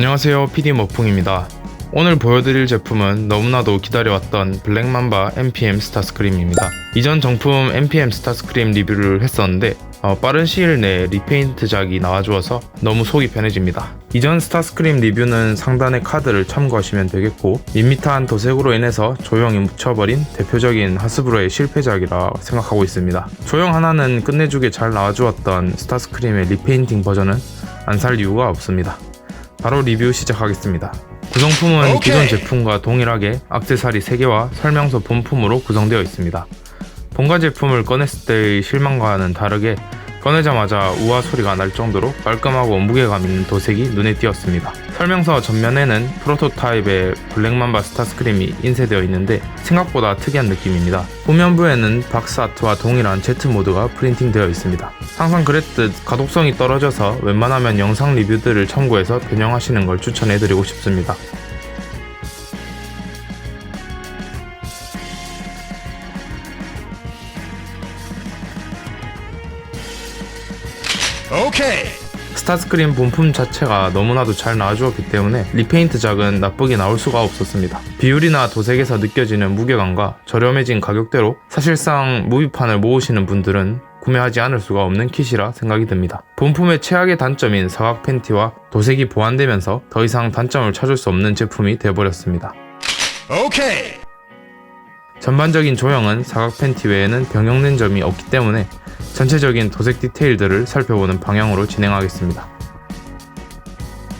안녕하세요 PD 머풍입니다. 오늘 보여드릴 제품은 너무나도 기다려왔던 블랙맘바 NPM 스타스크림입니다. 이전 정품 NPM 스타스크림 리뷰를 했었는데 어, 빠른 시일 내에 리페인트작이 나와주어서 너무 속이 편해집니다. 이전 스타스크림 리뷰는 상단의 카드를 참고하시면 되겠고 밋밋한 도색으로 인해서 조형이 묻혀버린 대표적인 하스브로의 실패작이라 생각하고 있습니다. 조형 하나는 끝내주게 잘 나와주었던 스타스크림의 리페인팅 버전은 안 살 이유가 없습니다 바로 리뷰 시작하겠습니다. 구성품은 오케이. 기존 제품과 동일하게 악세사리 3개와 설명서 본품으로 구성되어 있습니다. 본가 제품을 꺼냈을 때의 실망과는 다르게 꺼내자마자 우아 소리가 날 정도로 깔끔하고 무게감 있는 도색이 눈에 띄었습니다. 설명서 전면에는 프로토타입의 블랙맘바 스타스크림이 인쇄되어 있는데 생각보다 특이한 느낌입니다. 후면부에는 박스 아트와 동일한 Z 모드가 프린팅되어 있습니다. 항상 그랬듯 가독성이 떨어져서 웬만하면 영상 리뷰들을 참고해서 변형하시는 걸 추천해드리고 싶습니다. 오케이. 스타스크린 본품 자체가 너무나도 잘 나와주었기 때문에 리페인트작은 나쁘게 나올 수가 없었습니다. 비율이나 도색에서 느껴지는 무게감과 저렴해진 가격대로 사실상 무비판을 모으시는 분들은 구매하지 않을 수가 없는 kit이라 생각이 듭니다. 본품의 최악의 단점인 사각 팬티와 도색이 보완되면서 더 이상 단점을 찾을 수 없는 제품이 되어버렸습니다. 오케이. 전반적인 조형은 사각 팬티 외에는 변경된 점이 없기 때문에 전체적인 도색 디테일들을 살펴보는 방향으로 진행하겠습니다.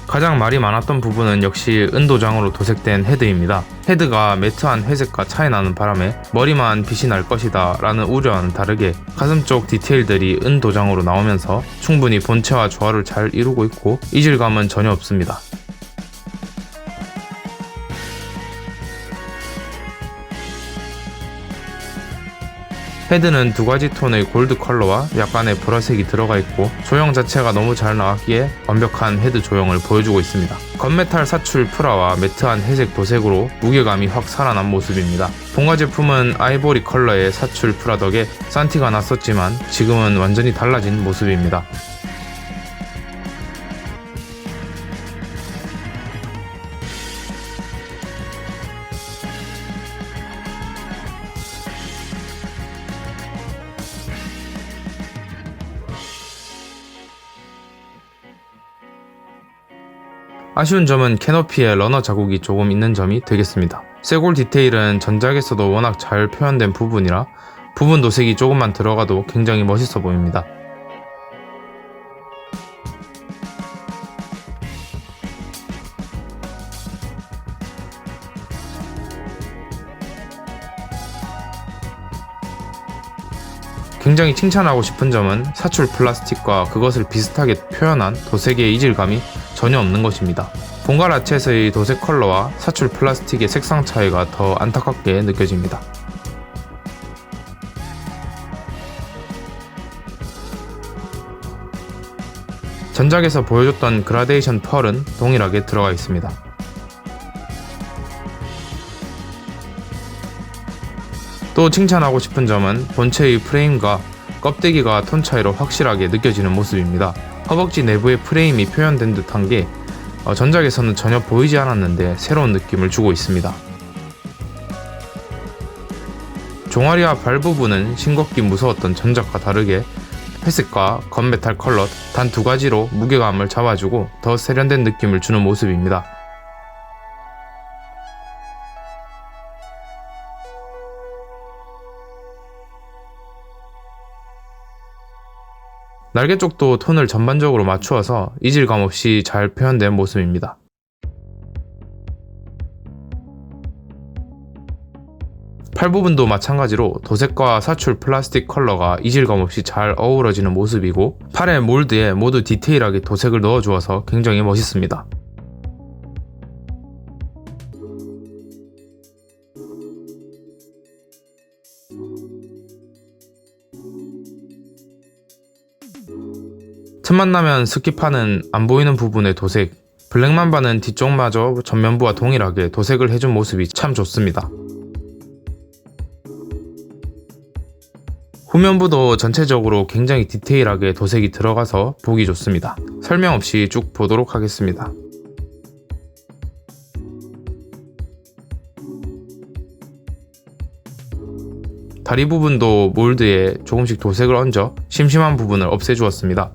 가장 말이 많았던 부분은 역시 은도장으로 도색된 헤드입니다. 헤드가 매트한 회색과 차이 나는 바람에 머리만 빛이 날 것이다 라는 우려와는 다르게 가슴 쪽 디테일들이 은도장으로 나오면서 충분히 본체와 조화를 잘 이루고 있고 이질감은 전혀 없습니다. 헤드는 두 가지 톤의 골드 컬러와 약간의 보라색이 들어가 있고 조형 자체가 너무 잘 나왔기에 완벽한 헤드 조형을 보여주고 있습니다. 건메탈 사출 프라와 매트한 회색 도색으로 무게감이 확 살아난 모습입니다. 본가 제품은 아이보리 컬러의 사출 프라 덕에 산티가 났었지만 지금은 완전히 달라진 모습입니다. 아쉬운 점은 캐노피에 러너 자국이 조금 있는 점이 되겠습니다. 쇄골 디테일은 전작에서도 워낙 잘 표현된 부분이라 부분 도색이 조금만 들어가도 굉장히 멋있어 보입니다. 굉장히 칭찬하고 싶은 점은 사출 플라스틱과 그것을 비슷하게 표현한 도색의 이질감이 전혀 없는 것입니다. 본가 라체에서의 도색 컬러와 사출 플라스틱의 색상 차이가 더 안타깝게 느껴집니다. 전작에서 보여줬던 그라데이션 펄은 동일하게 들어가 있습니다. 또 칭찬하고 싶은 점은 본체의 프레임과 껍데기가 톤 차이로 확실하게 느껴지는 모습입니다. 허벅지 내부의 프레임이 표현된 듯한 게 어, 전작에서는 전혀 보이지 않았는데 새로운 느낌을 주고 있습니다. 종아리와 발 부분은 싱겁기 무서웠던 전작과 다르게 회색과 건메탈 컬러 단 두 가지로 무게감을 잡아주고 더 세련된 느낌을 주는 모습입니다. 날개 쪽도 톤을 전반적으로 맞추어서 이질감 없이 잘 표현된 모습입니다. 팔 부분도 마찬가지로 도색과 사출 플라스틱 컬러가 이질감 없이 잘 어우러지는 모습이고 팔의 몰드에 모두 디테일하게 도색을 넣어주어서 굉장히 멋있습니다. 틈만 나면 스킵파는 안 보이는 부분의 도색, 블랙맘바는 뒤쪽마저 전면부와 동일하게 도색을 해준 모습이 참 좋습니다. 후면부도 전체적으로 굉장히 디테일하게 도색이 들어가서 보기 좋습니다. 설명 없이 쭉 보도록 하겠습니다. 다리 부분도 몰드에 조금씩 도색을 얹어 심심한 부분을 없애주었습니다.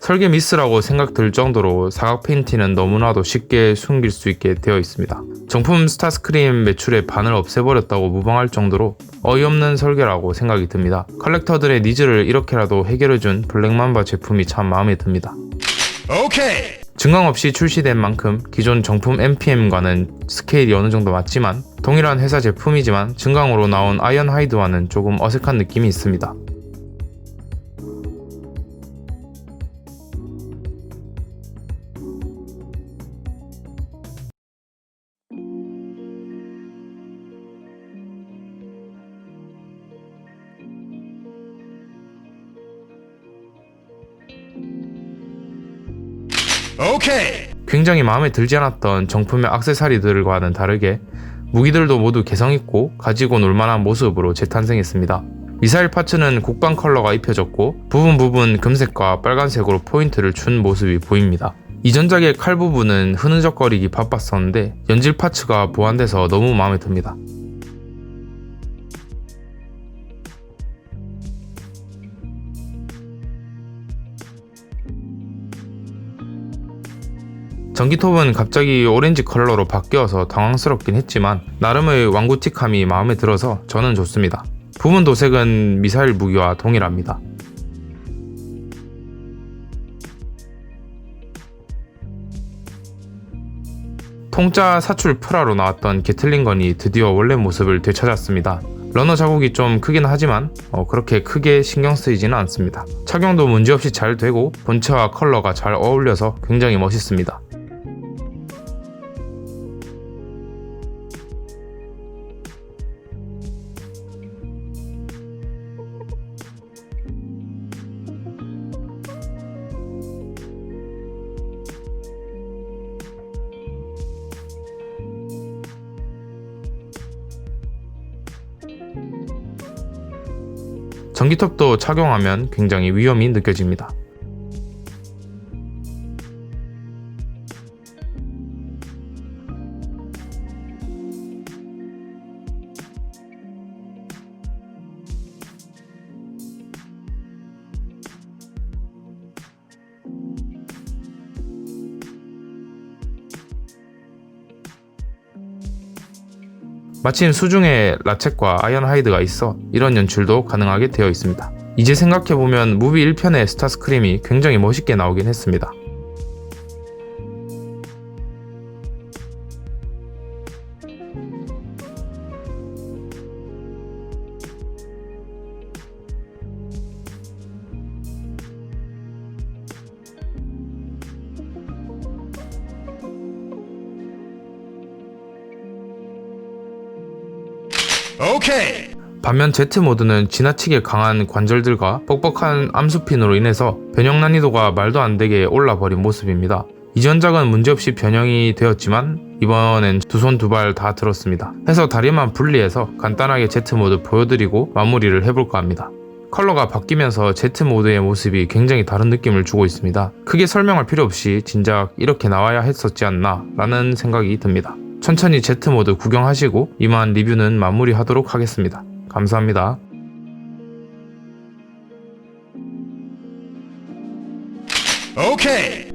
설계 미스라고 생각 들 정도로 사각 페인팅은 너무나도 쉽게 숨길 수 있게 되어 있습니다. 정품 스타스크림 매출의 반을 없애버렸다고 무방할 정도로 어이없는 설계라고 생각이 듭니다. 컬렉터들의 니즈를 이렇게라도 해결해준 블랙맘바 제품이 참 마음에 듭니다. Okay. 증강 없이 출시된 만큼 기존 정품 MPM과는 스케일이 어느 정도 맞지만 동일한 회사 제품이지만 증강으로 나온 아이언 하이드와는 조금 어색한 느낌이 있습니다. Okay. 굉장히 마음에 들지 않았던 정품의 악세사리들과는 다르게 무기들도 모두 개성있고 가지고 놀만한 모습으로 재탄생했습니다. 미사일 파츠는 국방 컬러가 입혀졌고 부분 부분 금색과 빨간색으로 포인트를 준 모습이 보입니다. 이 전작의 칼 부분은 흐느적거리기 바빴었는데 연질 파츠가 보완돼서 너무 마음에 듭니다. 전기톱은 갑자기 오렌지 컬러로 바뀌어서 당황스럽긴 했지만 나름의 왕구틱함이 마음에 들어서 저는 좋습니다. 부분 도색은 미사일 무기와 동일합니다. 통짜 사출 프라로 나왔던 게틀링건이 드디어 원래 모습을 되찾았습니다. 러너 자국이 좀 크긴 하지만 어, 그렇게 크게 신경 쓰이지는 않습니다. 착용도 문제없이 잘 되고 본체와 컬러가 잘 어울려서 굉장히 멋있습니다. 전기톱도 착용하면 굉장히 위험이 느껴집니다. 마침 수중에 라쳇과 아이언하이드가 있어 이런 연출도 가능하게 되어 있습니다. 이제 생각해보면 무비 1편의 스타스크림이 굉장히 멋있게 나오긴 했습니다. Okay. 반면 Z 모드는 지나치게 강한 관절들과 뻑뻑한 암수핀으로 인해서 변형 난이도가 말도 안 되게 올라버린 모습입니다. 이전작은 문제없이 변형이 되었지만 이번엔 두 손 두 발 다 들었습니다. 해서 다리만 분리해서 간단하게 Z 모드 보여드리고 마무리를 해볼까 합니다. 컬러가 바뀌면서 Z 모드의 모습이 굉장히 다른 느낌을 주고 있습니다. 크게 설명할 필요 없이 진작 이렇게 나와야 했었지 않나 라는 생각이 듭니다. 천천히 Z 모드 구경하시고 이만 리뷰는 마무리하도록 하겠습니다. 감사합니다. Okay.